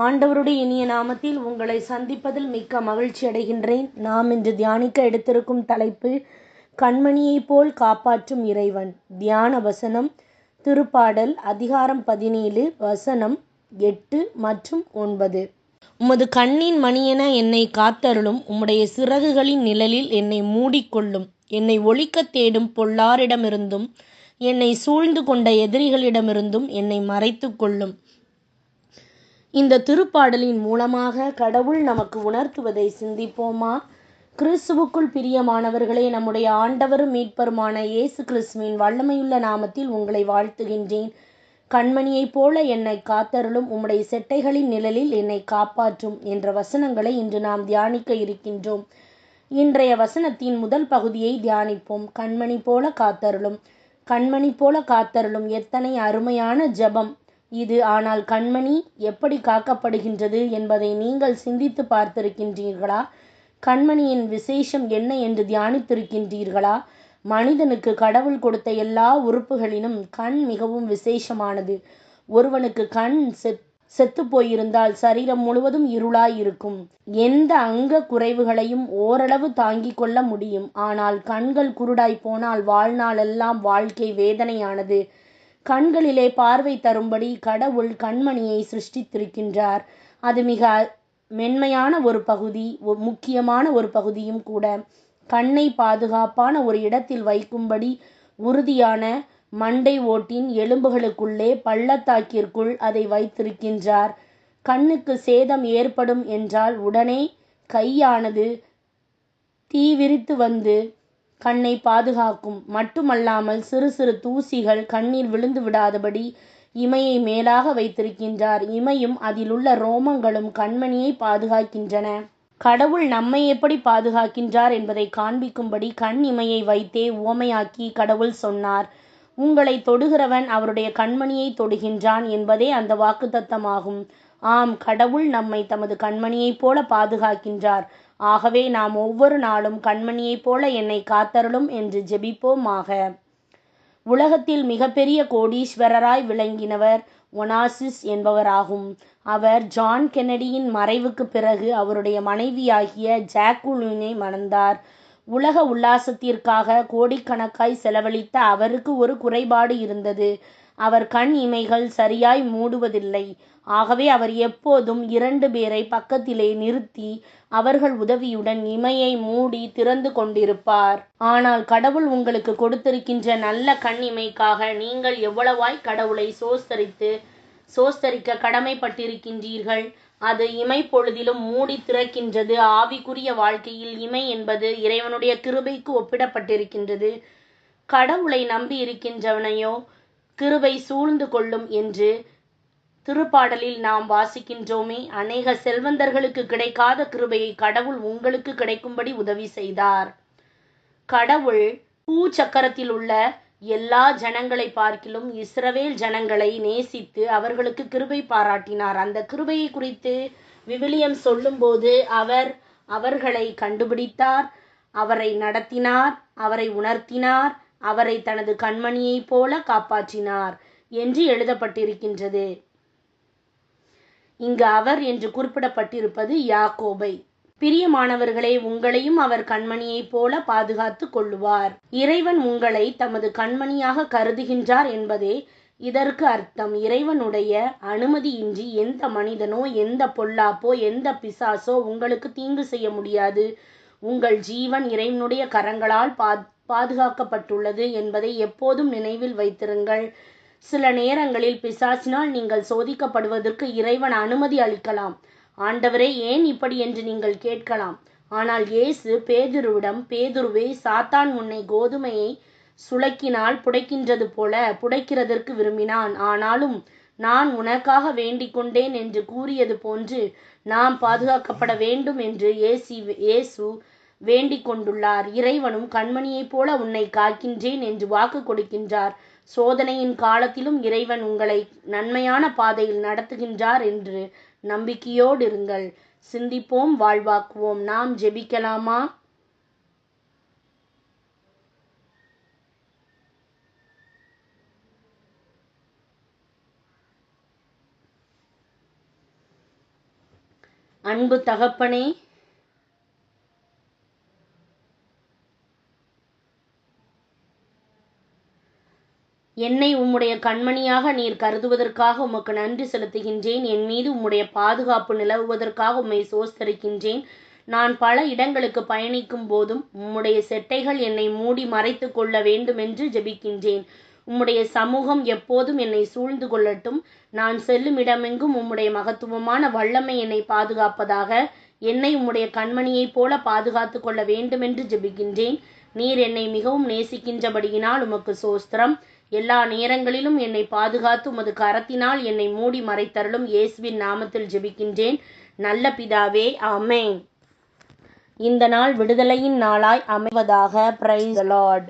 ஆண்டவருடைய இனிய நாமத்தில் உங்களை சந்திப்பதில் மிக்க மகிழ்ச்சி அடைகின்றேன். நாம் இன்று தியானிக்க எடுத்திருக்கும் தலைப்பு கண்மணியைப் போல் காப்பாற்றும் இறைவன். தியான வசனம் திருப்பாடல் அதிகாரம் பதினேழு வசனம் எட்டு மற்றும் ஒன்பது. உமது கண்ணின் மணியென என்னை காத்தருளும். உம்முடைய சிறகுகளின் நிழலில் என்னை மூடிக்கொள்ளும். என்னை ஒழிக்கத் தேடும் பொல்லாரிடமிருந்தும் என்னை சூழ்ந்து கொண்ட எதிரிகளிடமிருந்தும் என்னை மறைத்துக் கொள்ளும். இந்த திருப்பாடலின் மூலமாக கடவுள் நமக்கு உணர்த்துவதை சிந்திப்போமா? கிறிஸ்துவுக்குள் பிரியமானவர்களே நம்முடைய ஆண்டவரும் மீட்பருமான இயேசு கிறிஸ்துவின் வல்லமையுள்ள நாமத்தில் உங்களை வாழ்த்துகின்றேன். கண்மணியைப் போல என்னை காத்தருளும் உம்முடைய செட்டைகளின் நிழலில் என்னை காப்பாற்றும் என்ற வசனங்களை இன்று நாம் தியானிக்க இருக்கின்றோம். இன்றைய வசனத்தின் முதல் பகுதியை தியானிப்போம். கண்மணி போல காத்தருளும். கண்மணி போல காத்தருளும் எத்தனை அருமையான ஜெபம். இது ஆனால் கண்மணி எப்படி காக்கப்படுகின்றது என்பதை நீங்கள் சிந்தித்து பார்த்திருக்கின்றீர்களா? கண்மணியின் விசேஷம் என்ன என்று தியானித்திருக்கின்றீர்களா? மனிதனுக்கு கடவுள் கொடுத்த எல்லா உறுப்புகளிலும் கண் மிகவும் விசேஷமானது. ஒருவனுக்கு கண் செத் செத்து போயிருந்தால் சரீரம் முழுவதும் இருளாய் இருக்கும் எந்த அங்க குறைவுகளையும் ஓரளவு தாங்கிக் கொள்ள முடியும். ஆனால் கண்கள் குருடாய் போனால் வாழ்நாளெல்லாம் வாழ்க்கை வேதனையானது. கண்களிலே பார்வை தரும்படி கடவுள் கண்மணியை சிருஷ்டித்திருக்கின்றார். அது மிக மென்மையான ஒரு பகுதி முக்கியமான ஒரு பகுதியும் கூட. கண்ணை பாதுகாப்பான ஒரு இடத்தில் வைக்கும்படி உறுதியான மண்டை ஓட்டின் எலும்புகளுக்குள்ளே பள்ளத்தாக்கிற்குள் அதை வைத்திருக்கின்றார். கண்ணுக்கு சேதம் ஏற்படும் என்றால் உடனே கையானது தீ விரித்து வந்து கண்ணை பாதுகாக்கும். மட்டுமல்லாமல் சிறு சிறு தூசிகள் கண்ணில் விழுந்து விடாதபடி இமையை மேலாக வைத்திருக்கின்றார். இமையும் அதிலுள்ள ரோமங்களும் கண்மணியை பாதுகாக்கின்றன. கடவுள் நம்மை எப்படி பாதுகாக்கின்றார் என்பதை காண்பிக்கும்படி கண் இமையை வைத்தே உவமையாக்கி கடவுள் சொன்னார். உங்களை தொடுகிறவன் அவருடைய கண்மணியை தொடுகின்றான் என்பதே அந்த வாக்குத்தத்தமாகும். ஆம் கடவுள் நம்மை தமது கண்மணியைப் போல பாதுகாக்கின்றார். ஆகவே நாம் ஒவ்வொரு நாளும் கண்மணியைப் போல என்னை காத்தருளும் என்று ஜெபிப்போமாக. உலகத்தில் மிகப்பெரிய கோடீஸ்வரராய் விளங்கினவர் ஒனாசிஸ் என்பவராகும். அவர் ஜான் கென்னடியின் மறைவுக்கு பிறகு அவருடைய மனைவியாகிய ஜாக்குலினை மணந்தார். உலக உல்லாசத்திற்காக கோடிக்கணக்காய் செலவழித்த அவருக்கு ஒரு குறைபாடு இருந்தது. அவர் கண் இமைகள் சரியாய் மூடுவதில்லை. ஆகவே அவர் எப்போதும் இரண்டு பேரை பக்கத்திலே நிறுத்தி அவர்கள் உதவியுடன் இமையை மூடி திறந்து கொண்டிருப்பார். ஆனால் கடவுள் உங்களுக்கு கொடுத்திருக்கின்ற நல்ல கண் இமைக்காக நீங்கள் எவ்வளவாய் கடவுளை சோஸ்தரித்து சோஸ்தரிக்க கடமைப்பட்டிருக்கின்றீர்கள்? அது இமை பொழுதிலும் மூடி திறக்கின்றது. ஆவிக்குரிய வாழ்க்கையில் இமை என்பது இறைவனுடைய கிருபைக்கு ஒப்பிடப்பட்டிருக்கின்றது. கடவுளை நம்பி இருக்கின்றவனையோ கிருபை சூழ்ந்து கொள்ளும் என்று திருப்பாடலில் நாம் வாசிக்கின்றோமே. அநேக செல்வந்தர்களுக்கு கிடைக்காத கிருபையை கடவுள் உங்களுக்கு கிடைக்கும்படி உதவி செய்தார். கடவுள் பூ சக்கரத்தில் உள்ள எல்லா ஜனங்களை பார்க்கிலும் இஸ்ரவேல் ஜனங்களை நேசித்து அவர்களுக்கு கிருபை பாராட்டினார். அந்த கிருபையை குறித்து விவிலியம் சொல்லும்போது அவர் அவர்களை கண்டுபிடித்தார் அவரை நடத்தினார் அவரை உணர்த்தினார் அவரை தனது கண்மணியைப் போல காப்பாற்றினார் என்று எழுதப்பட்டிருக்கின்றது. இங்கு அவர் என்று குறிப்பிடப்பட்டிருப்பது யாக்கோபை. பிரியமானவர்களே உங்களையும் அவர் கண்மணியைப் போல பாதுகாத்து கொள்ளுவார். இறைவன் உங்களை தமது கண்மணியாக கருதுகின்றார் என்பதே இதற்கு அர்த்தம். இறைவனுடைய அனுமதியின்றி எந்த மனிதனோ எந்த பொல்லாப்போ எந்த பிசாசோ உங்களுக்கு தீங்கு செய்ய முடியாது. உங்கள் ஜீவன் இறைவனுடைய கரங்களால் பா பாதுகாக்கப்பட்டுள்ளது என்பதை எப்போதும் நினைவில் வைத்திருங்கள். சில நேரங்களில் பிசாசினால் நீங்கள் சோதிக்கப்படுவதற்கு இறைவன் அனுமதி அளிக்கலாம். ஆண்டவரே ஏன் இப்படி என்று நீங்கள் கேட்கலாம். ஆனால் இயேசு பேதுருவிடம் பேதுருவே சாத்தான் உன்னை கோதுமையை சுளக்கினால் புடைக்கின்றது போல புடைக்கிறதற்கு விரும்பினான். ஆனாலும் நான் உனக்காக வேண்டிக் கொண்டேன் என்று கூறியது போன்று நாம் பாதுகாக்கப்பட வேண்டும் என்று ஏசி இயேசு வேண்டிக் கொண்டுள்ளார். இறைவனும் கண்மணியைப் போல உன்னை காக்கின்றேன் என்று வாக்கு கொடுக்கின்றார். சோதனையின் காலத்திலும் இறைவன் உங்களை நன்மையான பாதையில் நடத்துகின்றார் என்று நம்பிக்கையோடு இருங்கள். சிந்திப்போம் வாழ்வாக்குவோம். நாம் ஜெபிக்கலாமா? அன்பு தகப்பனே என்னை உம்முடைய கண்மணியாக நீர் கருதுவதற்காக உமக்கு நன்றி செலுத்துகின்றேன். என் மீது உம்முடைய பாதுகாப்பு நிலவுவதற்காக உம்மை சோஸ்தரிக்கின்றேன். நான் பல இடங்களுக்கு பயணிக்கும் போதும் உம்முடைய செட்டைகள் என்னை மூடி மறைத்து கொள்ள வேண்டுமென்று ஜெபிக்கின்றேன். உம்முடைய சமூகம் எப்போதும் என்னை சூழ்ந்து கொள்ளட்டும். நான் செல்லும் இடமெங்கும் உம்முடைய மகத்துவமான வல்லமை என்னை பாதுகாப்பதாக என்னை உம்முடைய கண்மணியைப் போல பாதுகாத்து கொள்ள வேண்டுமென்று ஜெபிக்கின்றேன். நீர் என்னை மிகவும் நேசிக்கின்றபடியினால் உமக்கு சோஸ்திரம். எல்லா நேரங்களிலும் என்னை பாதுகாத்து உமது கரத்தினால் என்னை மூடி மறைத்தருளும் இயேசுவின் நாமத்தில் ஜெபிக்கின்றேன். நல்ல பிதாவே அமேன் இந்த நாள் விடுதலையின் நாளாய் அமைவதாக பிரைஸ் லார்ட்